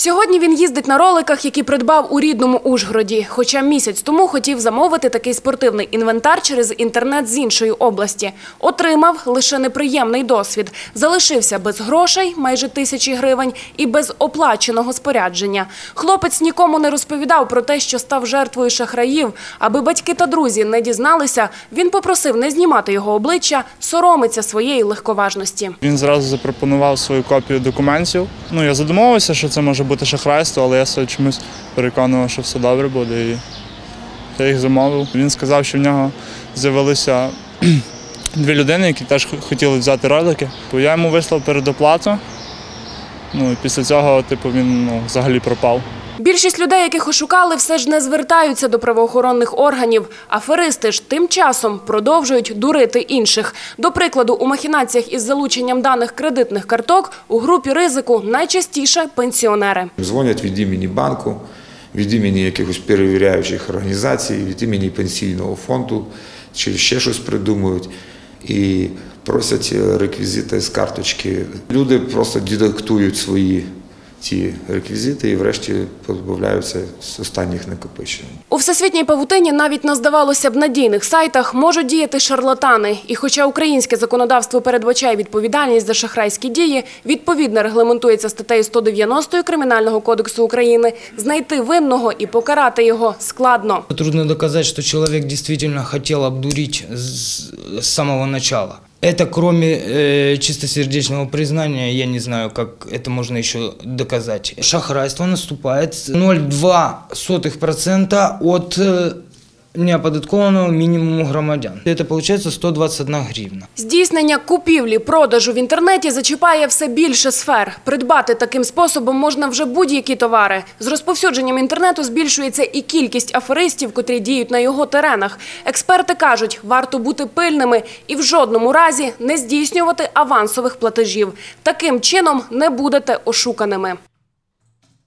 Сьогодні він їздить на роликах, які придбав у рідному Ужгороді. Хоча місяць тому хотів замовити такий спортивний інвентар через інтернет з іншої області. Отримав лише неприємний досвід. Залишився без грошей, майже тисячі гривень, і без оплаченого спорядження. Хлопець нікому не розповідав про те, що став жертвою шахраїв. Аби батьки та друзі не дізналися, він попросив не знімати його обличчя, соромиться своєї легковажності. Він зразу запропонував свою копію документів. Ну, я задумувався, що це може бути шахрайство, але я чомусь переконував, що все добре буде. І я їх замовив. Він сказав, що в нього з'явилися дві людини, які теж хотіли взяти ролики. Бо Я йому вислав передоплату. Ну і після цього, типу, він ну, взагалі пропав. Більшість людей, яких ошукали, все ж не звертаються до правоохоронних органів. Аферисти ж тим часом продовжують дурити інших. До прикладу, у махінаціях із залученням даних кредитних карток у групі ризику найчастіше пенсіонери. Дзвонять від імені банку, від імені якихось перевіряючих організацій, від імені пенсійного фонду чи ще щось придумують і просять реквізити з карточки. Люди просто дедактують свої ті реквізити і врешті позбавляються з останніх накопичень. У всесвітній павутині навіть на здавалося б надійних сайтах можуть діяти шарлатани. І хоча українське законодавство передбачає відповідальність за шахрайські дії, відповідно регламентується статтею 190 Кримінального кодексу України, знайти винного і покарати його складно. Трудно доказать, что человек действительно хотел обдурить с с самого начала. Это кроме э, чистосердечного признания, я не знаю, как это можно еще доказать. Шахрайство наступает с 0,2% от неоподаткованного минимуму громадян. Это получается 121 гривна. Здійснення купівлі, продажу в інтернеті зачіпає все більше сфер. Придбати таким способом можна вже будь-які товари. З розповсюдженням інтернету збільшується і кількість аферистів, котрі діють на його теренах. Експерти кажуть, варто бути пильними і в жодному разі не здійснювати авансових платежів. Таким чином не будете ошуканими.